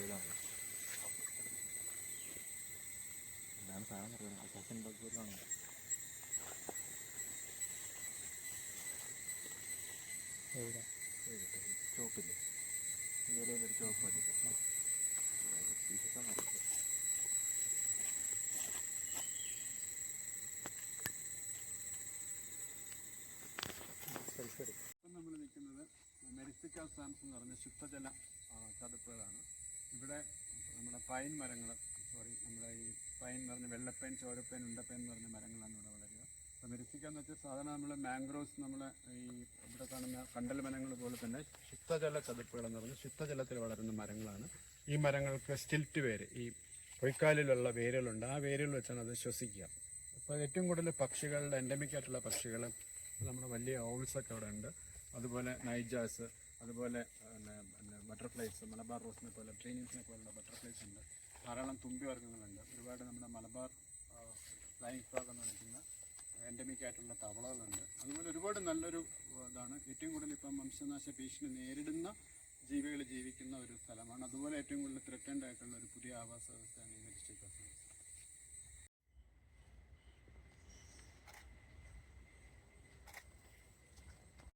അറിയലാണ് എന്താണ് സാധനം അറിയണം അത്യാവശ്യം ഉണ്ടാക്കിയതാണ് എവിടെ? ചോപ്പില്ലേ ഒരു ചോപ്പ് അടിക്കാം ഇഷ്ടം നടക്കും ഇപ്പം നമ്മൾ നിൽക്കുന്നത് മെരിസ്റ്റിക് സാംസ് എന്ന് പറഞ്ഞ ശുദ്ധജല തടു ഇവിടെ നമ്മുടെ പൈൻ മരങ്ങൾ സോറി നമ്മുടെ ഈ പൈൻ എന്ന് പറഞ്ഞ വെള്ളപ്പൈൻ ചോരപ്പൈൻ ഉണ്ടപ്പൈൻ എന്ന് പറഞ്ഞ മരങ്ങളാണ് ഇവിടെ വളരുക. അപ്പോൾ മെരിസ്റ്റിക്ക എന്ന് വെച്ചാൽ സാധാരണ നമ്മൾ മാംഗ്രോവ്സ് നമ്മൾ ഈ ഇവിടെ കാണുന്ന കണ്ടൽ മരങ്ങൾ പോലെ തന്നെ ശുദ്ധജല ചതുപ്പുകൾ എന്ന് പറഞ്ഞാൽ ശുദ്ധജലത്തിൽ വളരുന്ന മരങ്ങളാണ്. ഈ മരങ്ങൾക്ക് സ്റ്റിൽറ്റ് വേര് ഈ പൊയ്ക്കാലിലുള്ള വേരുകളുണ്ട്. ആ വേരുകൾ വെച്ചാണ് അത് ശ്വസിക്കുക. അപ്പോൾ ഏറ്റവും കൂടുതൽ പക്ഷികളുടെ എൻഡമിക് ആയിട്ടുള്ള പക്ഷികൾ നമ്മുടെ വലിയ owls അവിടെ ഉണ്ട്. അതുപോലെ നൈജാസ് അതുപോലെ പിന്നെ ബട്ടർഫ്ലൈസ് മലബാർ റോസിനെ പോലെ ട്രെയിനിങ്സിനെ പോലുള്ള ബട്ടർഫ്ലൈസ് ഉണ്ട്. ധാരാളം തുമ്പി വർഗങ്ങളുണ്ട്. ഒരുപാട് നമ്മുടെ മലബാർ ഫ്ലൈങ് ഫ്രോഗ് എന്ന് വിളിക്കുന്ന എൻഡമിക് ആയിട്ടുള്ള തവളകളുണ്ട്. അതുപോലെ ഒരുപാട് നല്ലൊരു ഇതാണ്. ഏറ്റവും കൂടുതൽ ഇപ്പം വംശനാശ ഭീഷണി നേരിടുന്ന ജീവികൾ ജീവിക്കുന്ന ഒരു സ്ഥലമാണ്. അതുപോലെ ഏറ്റവും കൂടുതൽ ത്രെറ്റൻഡ് ആയിട്ടുള്ള ഒരു പുതിയ ആവാസ വ്യവസ്ഥയാണ് ഈ